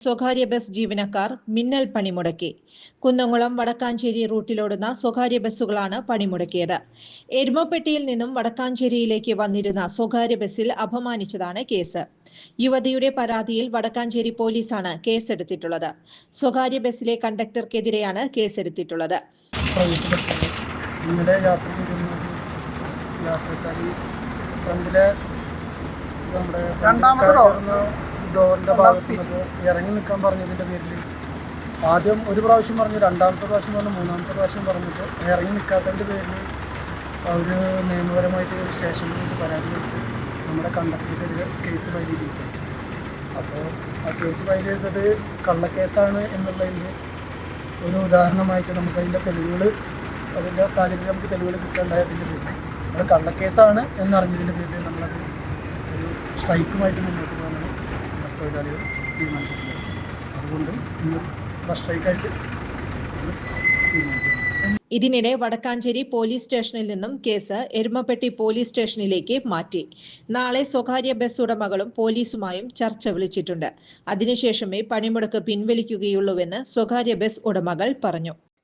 സ്വകാര്യ ബസ് ജീവനക്കാർ മിന്നൽ പണിമുടക്കി. കുന്നംകുളം വടക്കാഞ്ചേരി റൂട്ടിലോടുന്ന സ്വകാര്യ ബസ്സുകളാണ് പണിമുടക്കിയത്. എരുമപ്പെട്ടിയിൽ നിന്നും വടക്കാഞ്ചേരിയിലേക്ക് വന്നിരുന്ന സ്വകാര്യ ബസ്സിൽ അപമാനിച്ചതാണ് കേസ്. യുവതിയുടെ പരാതിയിൽ വടക്കാഞ്ചേരി പോലീസാണ് കേസെടുത്തിട്ടുള്ളത്. സ്വകാര്യ ബസ്സിലെ കണ്ടക്ടർക്കെതിരെയാണ് കേസെടുത്തിട്ടുള്ളത്. ഇന്നലെ യാത്ര യാത്രക്കാരി. നമ്മുടെ രണ്ടാമത്തെ ഡോറിന്റെ ഭാഗത്ത് ഇറങ്ങി നിൽക്കാൻ പറഞ്ഞതിന്റെ പേരിൽ ആദ്യം ഒരു പ്രാവശ്യം പറഞ്ഞു രണ്ടാമത്തെ പ്രാവശ്യം പറഞ്ഞു മൂന്നാമത്തെ പ്രാവശ്യം പറഞ്ഞിട്ട് ഇറങ്ങി നിൽക്കാത്തതിന്റെ പേരിൽ അവർ നിയമപരമായിട്ട് നിന്ന് പരാതി കൊടുത്ത് നമ്മുടെ കണ്ടക്ടർക്കെതിരെ കേസ് ഫയൽ ചെയ്തിരിക്കുകയാണ്. അപ്പോൾ ആ കേസ് ഫയൽ ചെയ്തത് കള്ളക്കേസാണ് എന്നുള്ളതിന്റെ ഒരു ഉദാഹരണമായിട്ട് നമുക്ക് അതിന്റെ തെളിവുകൾ അതിന്റെ സാഹചര്യം നമുക്ക് തെളിവുകൾ കിട്ടാണ്ടായതിന്റെ പേരിൽ അത് കള്ളക്കേസാണ് എന്നറിഞ്ഞതിന്റെ പേരിൽ നമ്മളത് ഒരു സ്ട്രൈക്കുമായിട്ട് മുന്നോട്ട് തൊഴിലാളികൾ തീരുമാനിച്ചിട്ടുണ്ട്. അതുകൊണ്ട് ഇന്ന് ബസ് സ്ട്രൈക്കായിട്ട് തീരുമാനിച്ചിട്ടുണ്ട് ഇതിനിടെ വടക്കാഞ്ചേരി പോലീസ് സ്റ്റേഷനിൽ നിന്നും കേസ് എരുമപ്പെട്ടി പോലീസ് സ്റ്റേഷനിലേക്ക് മാറ്റി. നാളെ സ്വകാര്യ ബസ് ഉടമകളും പോലീസുമായും ചർച്ച വിളിച്ചിട്ടുണ്ട്. അതിനുശേഷമേ പണിമുടക്ക് പിൻവലിക്കുകയുള്ളൂവെന്ന് സ്വകാര്യ ബസ് ഉടമകൾ പറഞ്ഞു.